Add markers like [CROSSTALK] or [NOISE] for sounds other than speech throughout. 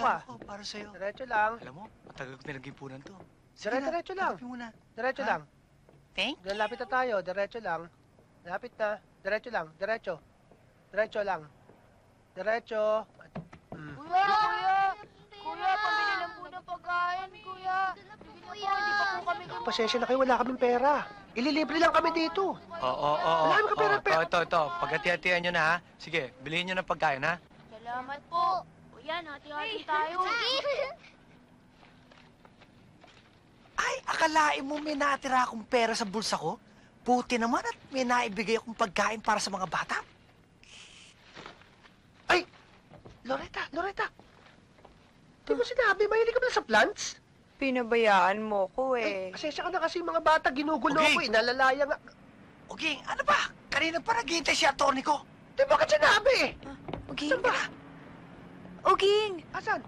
ka. regalo ko para sa'yo. Diretso lang. Alam mo, matagal ko pinag-ipunan to. Dire diretso lang. Tanggapin mo na. Diretso Ha? lang. Thank Diyan lapit na tayo. Diretso lang. Lapit na. Diretso lang. Diretso. Diretso lang. Diretso. Mm. Kuya, kuya, kuya, pambili lang po ng pagkain, kuya. Sige po, hindi pa po kami Pasensya na kayo, wala kaming pera. Ililibre lang kami dito. Oo, oo, oo. Wala naman ka pera, pera. Ito, ito, ito. Paghati-hatian nyo na, ha? Sige, bilhin nyo ng pagkain, ha? Salamat po. Kuya, nati-hati tayo. [LAUGHS] Ay, akalain mo may natira akong pera sa bulsa ko? Puti naman at may naibigay akong pagkain para sa mga bata. Ay! Loretta, Loretta. Di mo sinabi, mahilig ka ba sa plants? Pinabayaan mo ko Eh, eh. pasensya ka na kasi yung mga bata, ginugulo Okay. ko, inalalaya nga. Okay, ano ba? Kanina pa naghihintay si attorney ko. Di bakit sinabi? Uging, Saan ba? Uging! Asan?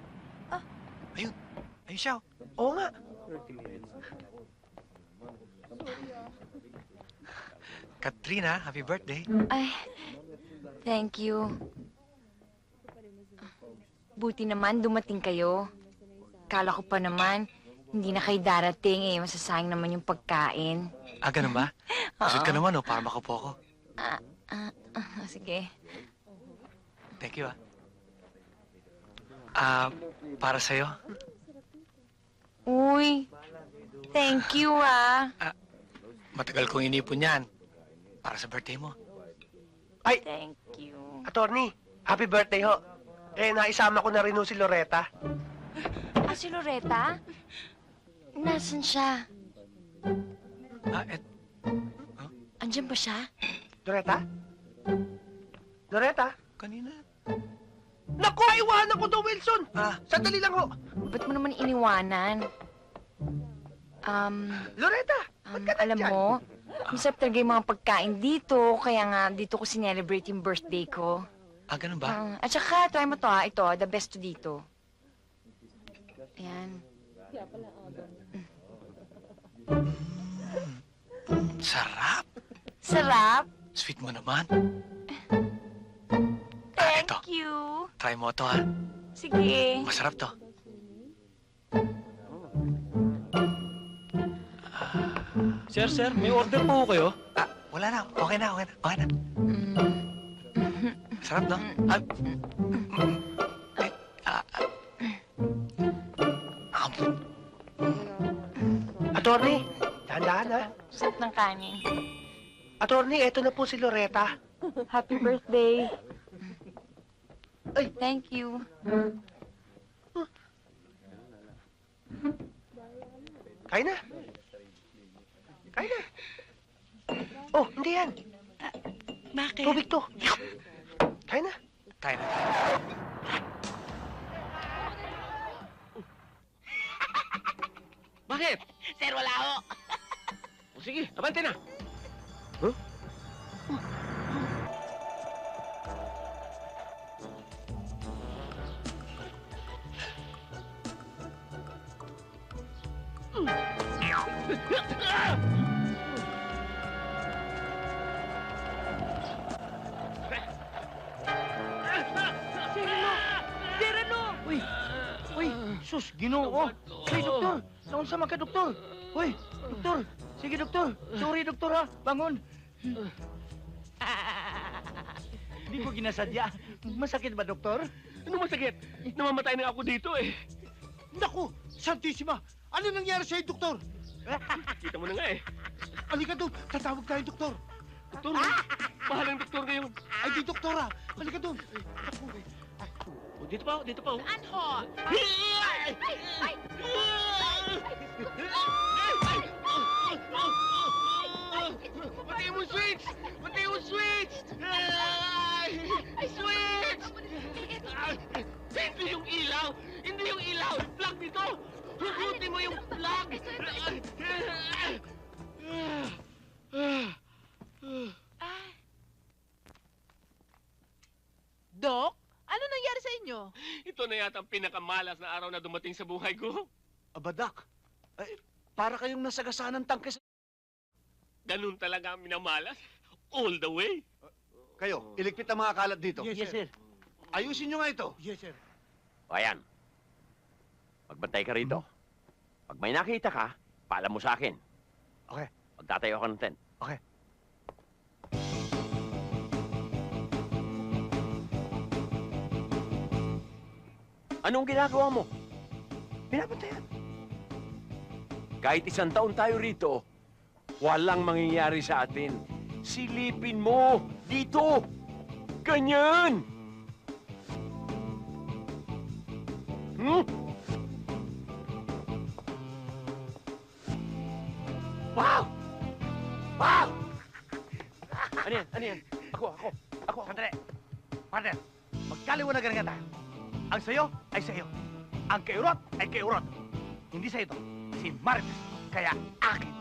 Ayun siya. oh. Oo nga. Katrina, happy birthday. Ay, thank you. Buti naman dumating kayo. Kala ko pa naman, hindi na kayo darating eh. Masasayang naman yung pagkain. Ah, ganun ba? [LAUGHS] Kusot ka naman, oh, para makupo ko. Ah, ah, ah, sige. Thank you, ah. Ah, para sa'yo. Uy, thank you ah. Matagal kong inipon yan. Para sa birthday mo. Thank you. Attorney, happy birthday ho. Eh, naisama ko na rin ho si Loretta. Ah, si Loretta? Nasaan siya? Ah, et, Andiyan ba siya? Loretta? Loretta? kanina. Naku, iwanan ko to, Wilson! Ah, Sandali lang ho. Ba't mo naman iniwanan? Um, Loretta, ba't um ka alam nandyan? mo, masarap talaga yung mga pagkain dito, kaya nga dito ko sinelebrate yung birthday ko. ah, ganun ba? Ah, at saka, try mo to ha, ito, the best to dito. Ayan. Sarap. Sarap! Sweet mo naman. Ah, Thank you! Try mo to, ha? Sige. Masarap to. Sir, sir, may order po kayo. Ah, wala na. Okay na, okay na. Okay na. Mm, Sarap, no? Ah, eh, ah, ah. Attorney, dahan-dahan ha. sarap ng kanin. Attorney, eto na po si Loretta. Happy birthday. Ay. Thank you. Kain na. Kain na. Oh, hindi yan. Bakit? Tubig to. Kain na. tayo na. Bakit? Sir, wala ho. O sige, abante na. Sir, sus, ginoo. Uy, doktor, naon sa ka, doktor. Uy, doktor, sige, doktor. Sorry, doktor, ha. Bangon. Hindi ko ginasadya. Masakit ba, doktor? Ano masakit? Namamatay na ako dito eh. Naku, Santissima! Ano nangyari sa'yo, doktor? Kita mo na nga eh. Halika doon, tatawag tayo, doktor. Doktor, mahal ang doktor ngayon. Ay, di doktora. Halika doon. Naku, O, dito pa, oh, dito pa. oh. Saan ho? Patay mo switch! Patay mo switch! Ay! Switch! Ah, Hindi yung ilaw! Hindi yung ilaw! Plug dito! Hugutin mo yung plug! Dok, ano nangyari sa inyo? Ito na yata ang pinakamalas na araw na dumating sa buhay ko. Abadak. Ay, para kayong nasagasaan ng tangke sa... Ganun talaga ang minamalas. All the way. Kayo, iligpit ang mga kalat dito. Yes, sir. Ayusin nyo nga ito. O ayan, Magbantay ka rito. Pag may nakita ka, paalam mo sa akin. Okay. Magtatayo ka ng tent. Okay. Anong ginagawa mo? Binabantayan. Kahit isang taon tayo rito, walang mangyayari sa atin. Silipin mo! Dito! Ganyan! Hmm? Ano yan? Ako, ako. Ako, ako. Sandali. Partner, magkaliwanagan nga tayo. Ang sayo ay sayo. Ang kaurot ay kaurot. Hindi sa ito. Si Marites. Kaya akin.